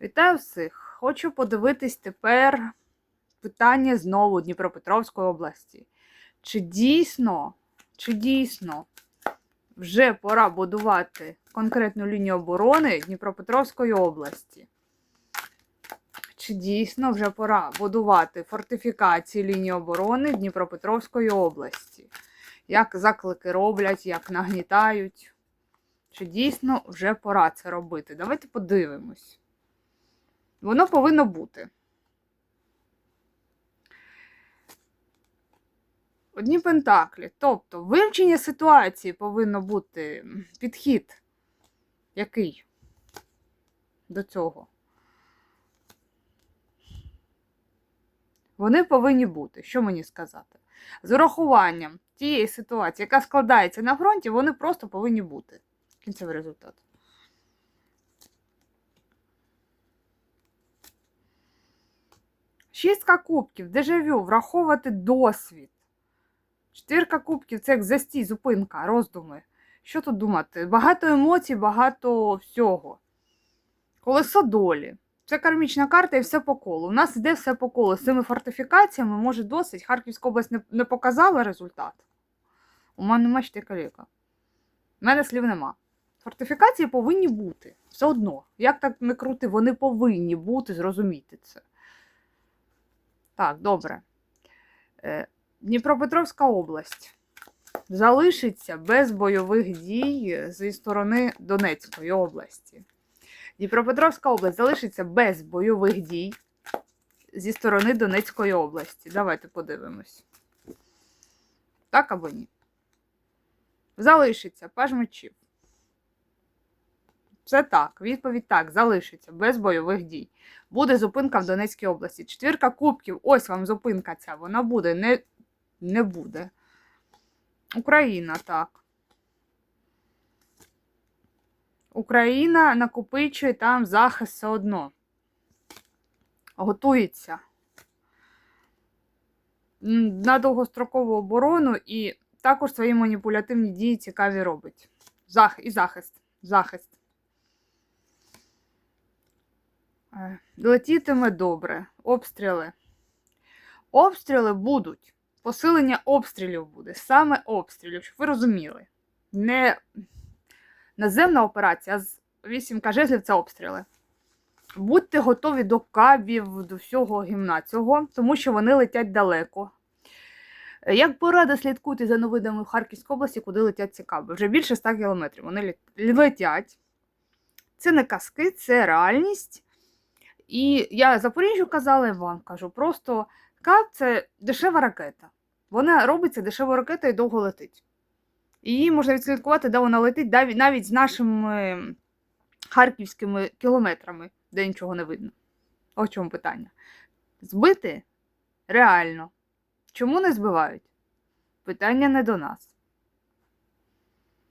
Вітаю всіх! Хочу подивитись тепер питання знову Дніпропетровської області. Чи дійсно, чи дійсно вже пора будувати конкретну лінію оборони Дніпропетровської області? Чи дійсно вже пора будувати фортифікації лінії оборони Дніпропетровської області? Як заклики роблять, як нагнітають? Чи дійсно вже пора це робити? Давайте подивимось. Воно повинно бути. Одні пентаклі. Тобто вивчення ситуації повинно бути підхід. Який? До цього. Вони повинні бути. Що мені сказати? З урахуванням тієї ситуації, яка складається на фронті, вони просто повинні бути. Кінцевий результат. Шістка кубків, дежавю, враховувати досвід. Четвірка кубків це як застій, зупинка, роздуми. Що тут думати? Багато емоцій, багато всього. Колесо долі. Це кармічна карта і все по колу. У нас йде все по колу. З цими фортифікаціями може досить. Харківська область не, не показала результат. У мене ще каліка. У мене слів нема. Фортифікації повинні бути. Все одно. Як так не крути, вони повинні бути, зрозуміти це. Так, добре. Е, Дніпропетровська область залишиться без бойових дій зі сторони Донецької області. Дніпропетровська область залишиться без бойових дій зі сторони Донецької області. Давайте подивимось. Так або ні? Залишиться паж мечів. Це так. Відповідь так, залишиться без бойових дій. Буде зупинка в Донецькій області. Четвірка кубків, ось вам зупинка ця, вона буде, не, не буде. Україна, так. Україна накопичує там захист все одно. Готується на довгострокову оборону і також свої маніпулятивні дії цікаві робить. Зах... І захист. Захист. Летітиме добре. Обстріли. Обстріли будуть. Посилення обстрілів буде. Саме обстрілів, щоб ви розуміли. Не наземна операція, а з 8 жезлів це обстріли. Будьте готові до кабів, до всього гімна тому що вони летять далеко. Як порада, слідкуйте за новинами в Харківській області, куди летять ці каби. Вже більше 100 кілометрів. Вони летять. Це не казки, це реальність. І я Запоріжжю казала і вам кажу, просто кап це дешева ракета. Вона робиться дешевою ракетою і довго летить. Її можна відслідкувати, де вона летить, навіть- з нашими харківськими кілометрами, де нічого не видно. В чому питання. Збити реально. Чому не збивають? Питання не до нас.